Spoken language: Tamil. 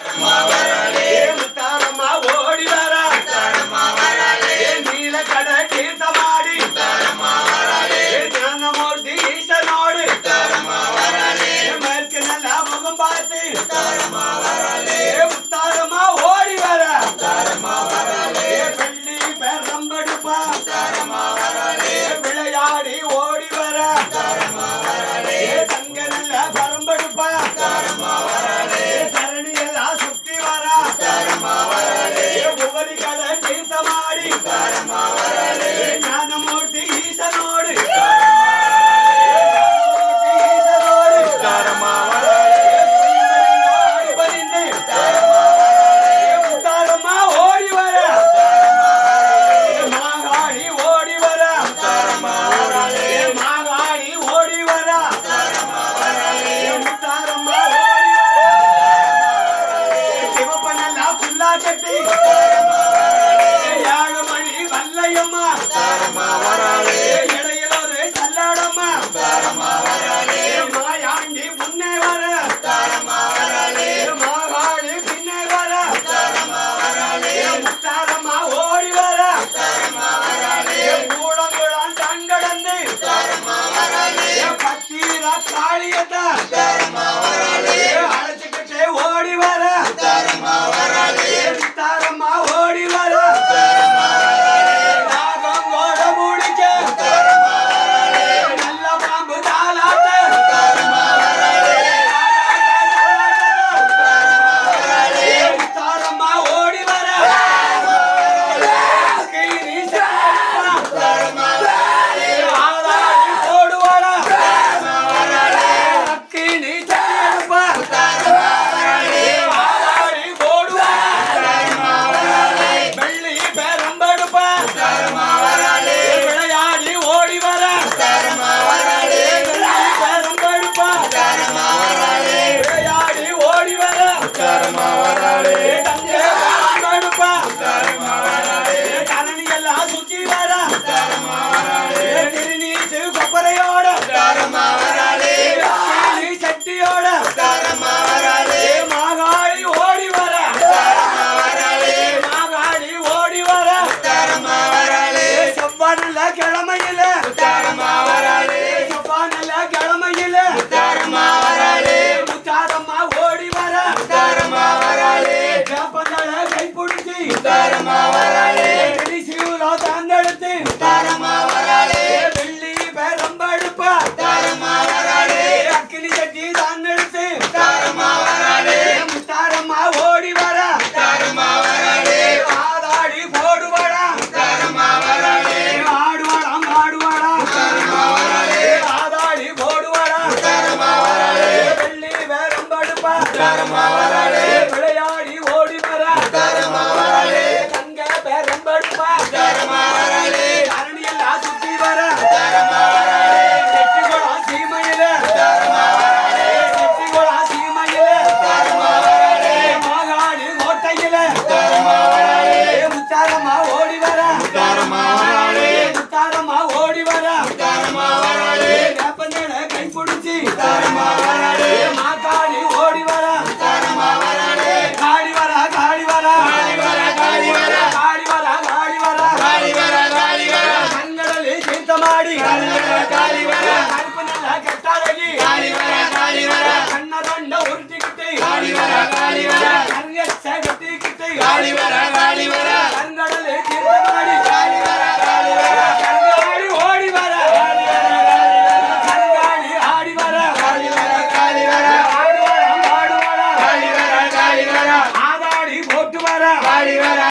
Wow. América தாயம்மா தாரம்மா வராளே இடையில ஒரு தள்ளாடம்மா. தாரம்மா வராளே மாயாண்டி முன்னே வர. தாரம்மா வராளே மாவாடு பின்னே வர. தாரம்மா வராளே முத்தாரம்மா ஓடி வர. தாரம்மா வராளே கூடங்குழான் தான் தாரம்மா வராளே பத்தீரா காளியதா தாரம்மா வராளே அழைச்ச బంగారం మావరాడే libertad, la libertad.